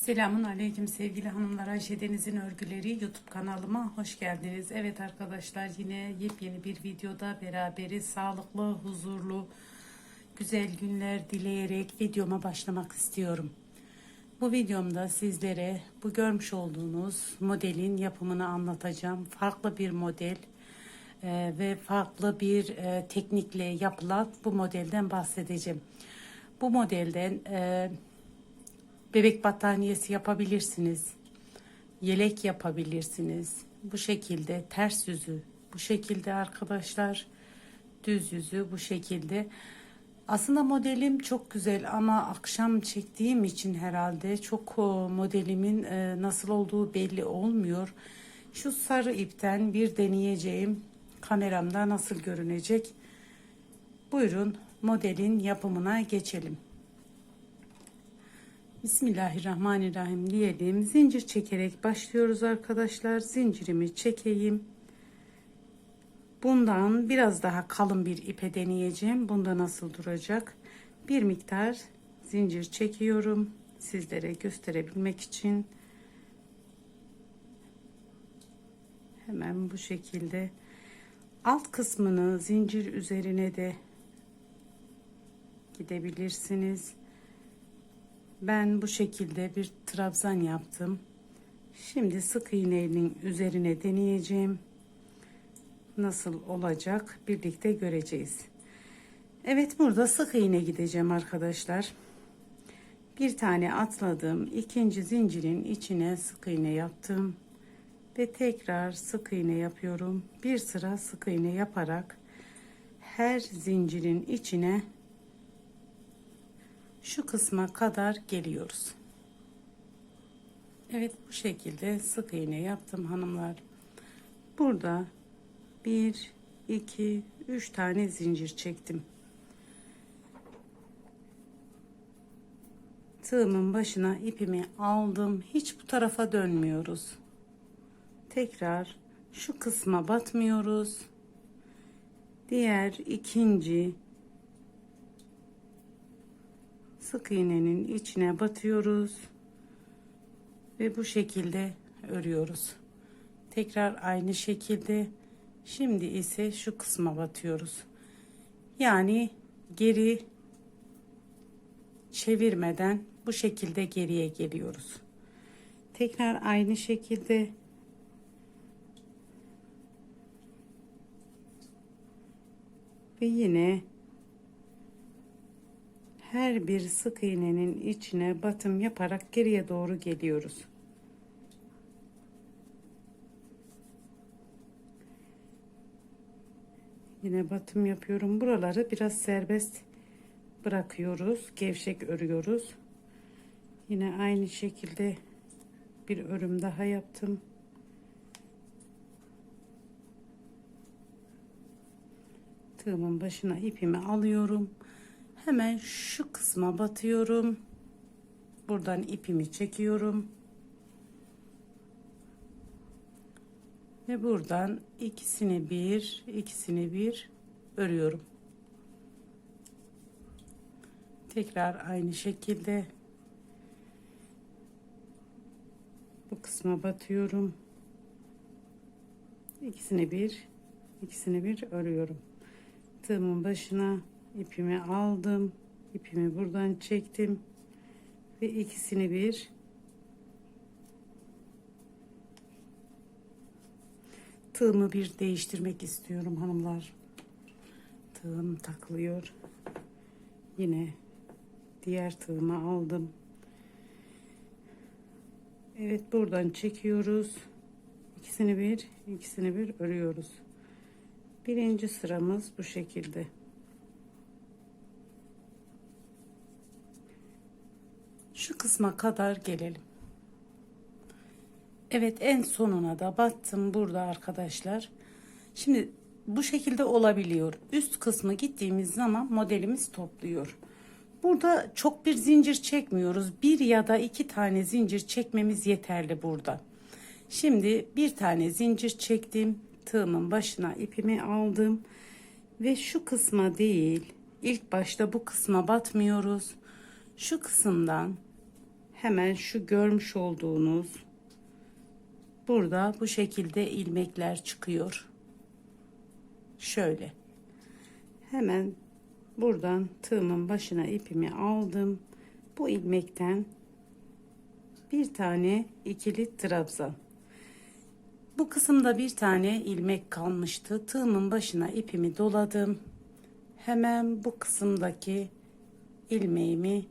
Selamun Aleyküm sevgili hanımlar Ayşe Deniz'in örgüleri YouTube kanalıma hoş geldiniz. Evet arkadaşlar yine yepyeni bir videoda beraberiz. Sağlıklı, huzurlu, güzel günler dileyerek videoma başlamak istiyorum. Bu videomda sizlere bu görmüş olduğunuz modelin yapımını anlatacağım. Farklı bir model e, ve farklı bir e, teknikle yapılan bu modelden bahsedeceğim. Bu modelden e, bebek battaniyesi yapabilirsiniz. Yelek yapabilirsiniz. Bu şekilde ters yüzü bu şekilde arkadaşlar. Düz yüzü bu şekilde. Aslında modelim çok güzel ama akşam çektiğim için herhalde çok o, modelimin e, nasıl olduğu belli olmuyor. Şu sarı ipten bir deneyeceğim. Kameramda nasıl görünecek? Buyurun modelin yapımına geçelim. Bismillahirrahmanirrahim diyelim. Zincir çekerek başlıyoruz arkadaşlar. Zincirimi çekeyim. Bundan biraz daha kalın bir ipe deneyeceğim. Bunda nasıl duracak? Bir miktar zincir çekiyorum. Sizlere gösterebilmek için. Hemen bu şekilde alt kısmını zincir üzerine de gidebilirsiniz. Ben bu şekilde bir trabzan yaptım. Şimdi sık iğnenin üzerine deneyeceğim. Nasıl olacak birlikte göreceğiz. Evet burada sık iğne gideceğim arkadaşlar. Bir tane atladım. ikinci zincirin içine sık iğne yaptım. Ve tekrar sık iğne yapıyorum. Bir sıra sık iğne yaparak her zincirin içine şu kısma kadar geliyoruz. Evet bu şekilde sık iğne yaptım hanımlar. Burada 1 2 3 tane zincir çektim. Tığımın başına ipimi aldım. Hiç bu tarafa dönmüyoruz. Tekrar şu kısma batmıyoruz. Diğer ikinci sık iğnenin içine batıyoruz ve bu şekilde örüyoruz. Tekrar aynı şekilde şimdi ise şu kısma batıyoruz. Yani geri çevirmeden bu şekilde geriye geliyoruz. Tekrar aynı şekilde ve yine her bir sık iğnenin içine batım yaparak geriye doğru geliyoruz. Yine batım yapıyorum. Buraları biraz serbest bırakıyoruz. Gevşek örüyoruz. Yine aynı şekilde bir örüm daha yaptım. Tığımın başına ipimi alıyorum. Hemen şu kısma batıyorum. Buradan ipimi çekiyorum. Ve buradan ikisini bir, ikisini bir örüyorum. Tekrar aynı şekilde bu kısma batıyorum. İkisini bir, ikisini bir örüyorum. Tığımın başına ipimi aldım ipimi buradan çektim ve ikisini bir tığımı bir değiştirmek istiyorum hanımlar. Tığım takılıyor yine diğer tığımı aldım. Evet buradan çekiyoruz. İkisini bir ikisini bir örüyoruz. Birinci sıramız bu şekilde şu kısma kadar gelelim. Evet en sonuna da battım burada arkadaşlar. Şimdi bu şekilde olabiliyor. Üst kısmı gittiğimiz zaman modelimiz topluyor. Burada çok bir zincir çekmiyoruz. Bir ya da iki tane zincir çekmemiz yeterli burada. Şimdi bir tane zincir çektim. Tığımın başına ipimi aldım. Ve şu kısma değil ilk başta bu kısma batmıyoruz. Şu kısımdan hemen şu görmüş olduğunuz burada bu şekilde ilmekler çıkıyor. Şöyle. Hemen buradan tığımın başına ipimi aldım. Bu ilmekten bir tane ikili trabzan. Bu kısımda bir tane ilmek kalmıştı. Tığımın başına ipimi doladım. Hemen bu kısımdaki ilmeğimi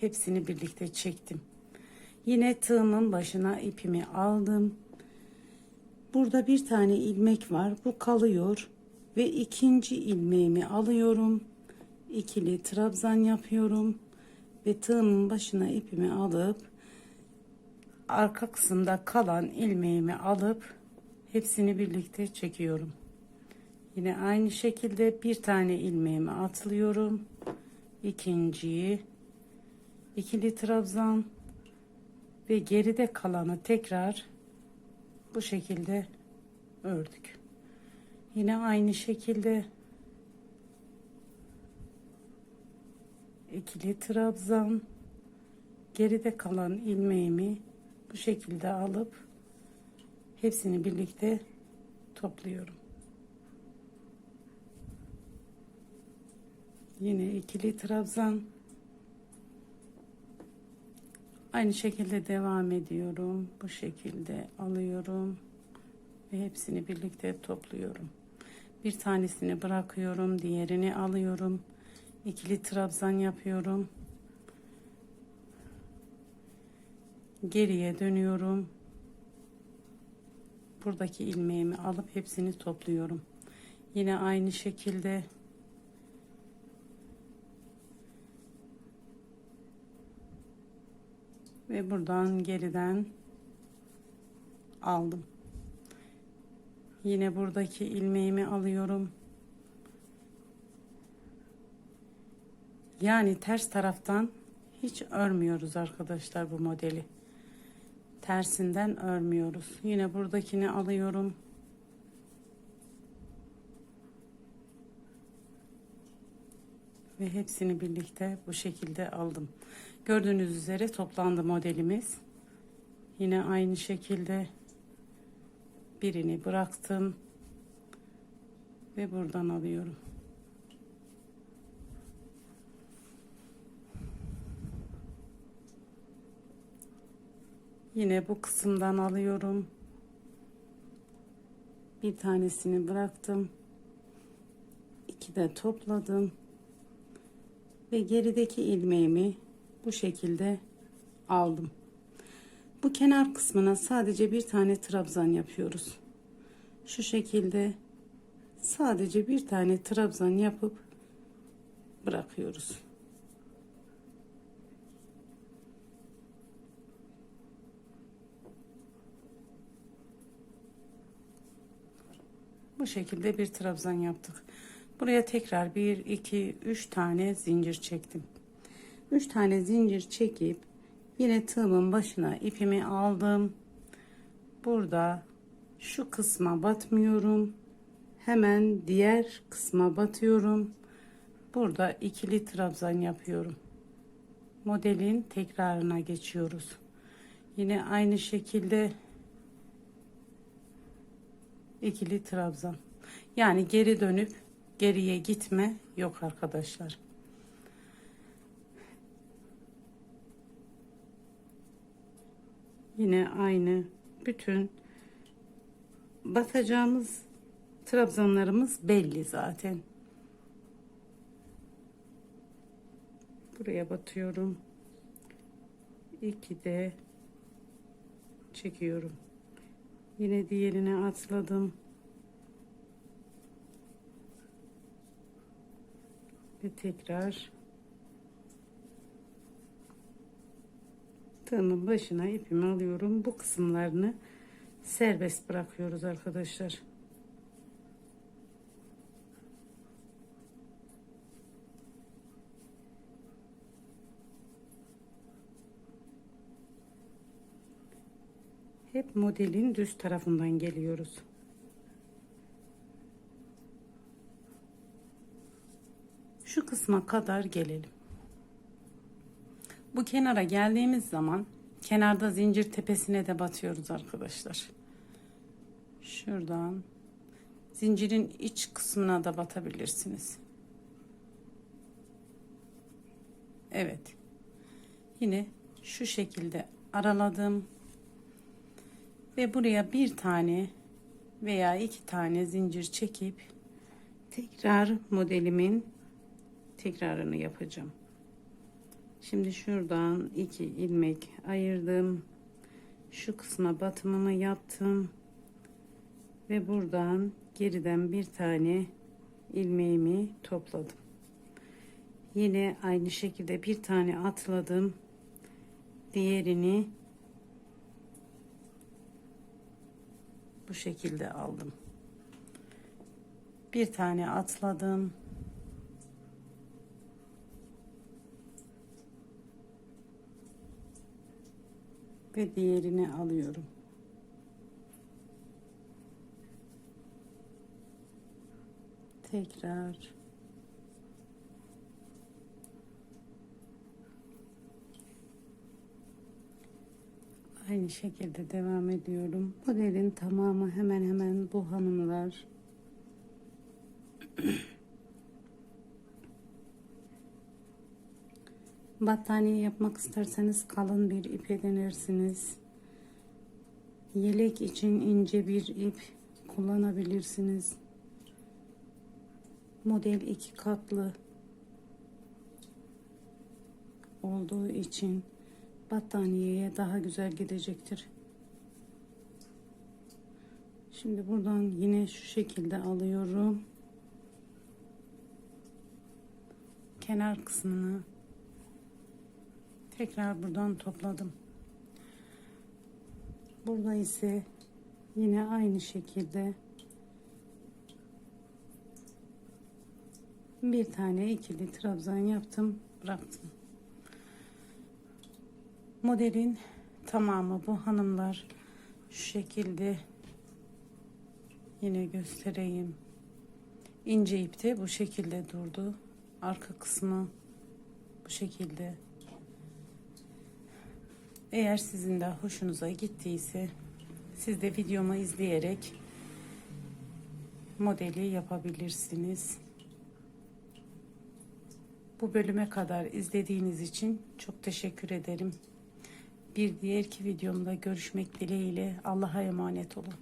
hepsini birlikte çektim. Yine tığımın başına ipimi aldım. Burada bir tane ilmek var. Bu kalıyor ve ikinci ilmeğimi alıyorum. İkili trabzan yapıyorum ve tığımın başına ipimi alıp arka kısımda kalan ilmeğimi alıp hepsini birlikte çekiyorum. Yine aynı şekilde bir tane ilmeğimi atlıyorum. İkinciyi ikili trabzan ve geride kalanı tekrar bu şekilde ördük. Yine aynı şekilde ikili trabzan geride kalan ilmeğimi bu şekilde alıp hepsini birlikte topluyorum. Yine ikili trabzan aynı şekilde devam ediyorum. Bu şekilde alıyorum ve hepsini birlikte topluyorum. Bir tanesini bırakıyorum, diğerini alıyorum. İkili trabzan yapıyorum. Geriye dönüyorum. Buradaki ilmeğimi alıp hepsini topluyorum. Yine aynı şekilde ve buradan geriden aldım. Yine buradaki ilmeğimi alıyorum. Yani ters taraftan hiç örmüyoruz arkadaşlar bu modeli. Tersinden örmüyoruz. Yine buradakini alıyorum. Ve hepsini birlikte bu şekilde aldım. Gördüğünüz üzere toplandı modelimiz. Yine aynı şekilde birini bıraktım ve buradan alıyorum. Yine bu kısımdan alıyorum. Bir tanesini bıraktım. İki de topladım. Ve gerideki ilmeğimi bu şekilde aldım. Bu kenar kısmına sadece bir tane trabzan yapıyoruz. Şu şekilde sadece bir tane trabzan yapıp bırakıyoruz. Bu şekilde bir trabzan yaptık. Buraya tekrar 1 2 3 tane zincir çektim. 3 tane zincir çekip yine tığımın başına ipimi aldım. Burada şu kısma batmıyorum. Hemen diğer kısma batıyorum. Burada ikili trabzan yapıyorum. Modelin tekrarına geçiyoruz. Yine aynı şekilde ikili trabzan. Yani geri dönüp geriye gitme yok arkadaşlar. Yine aynı bütün batacağımız trabzanlarımız belli zaten. Buraya batıyorum. İki de çekiyorum. Yine diğerine atladım. Ve tekrar tığımın başına ipimi alıyorum. Bu kısımlarını serbest bırakıyoruz arkadaşlar. Hep modelin düz tarafından geliyoruz. Şu kısma kadar gelelim. Bu kenara geldiğimiz zaman kenarda zincir tepesine de batıyoruz arkadaşlar. Şuradan zincirin iç kısmına da batabilirsiniz. Evet. Yine şu şekilde araladım. Ve buraya bir tane veya iki tane zincir çekip tekrar modelimin tekrarını yapacağım. Şimdi şuradan iki ilmek ayırdım. Şu kısma batımımı yaptım. Ve buradan geriden bir tane ilmeğimi topladım. Yine aynı şekilde bir tane atladım. Diğerini bu şekilde aldım. Bir tane atladım. Ve diğerini alıyorum. Tekrar Aynı şekilde devam ediyorum. Modelin tamamı hemen hemen bu hanımlar. Battaniye yapmak isterseniz kalın bir ip denersiniz. Yelek için ince bir ip kullanabilirsiniz. Model iki katlı olduğu için battaniyeye daha güzel gidecektir. Şimdi buradan yine şu şekilde alıyorum. Kenar kısmını tekrar buradan topladım. Burada ise yine aynı şekilde bir tane ikili trabzan yaptım, bıraktım. Modelin tamamı bu hanımlar şu şekilde yine göstereyim. İnce ipte bu şekilde durdu. Arka kısmı bu şekilde. Eğer sizin de hoşunuza gittiyse siz de videomu izleyerek modeli yapabilirsiniz. Bu bölüme kadar izlediğiniz için çok teşekkür ederim. Bir diğerki videomda görüşmek dileğiyle Allah'a emanet olun.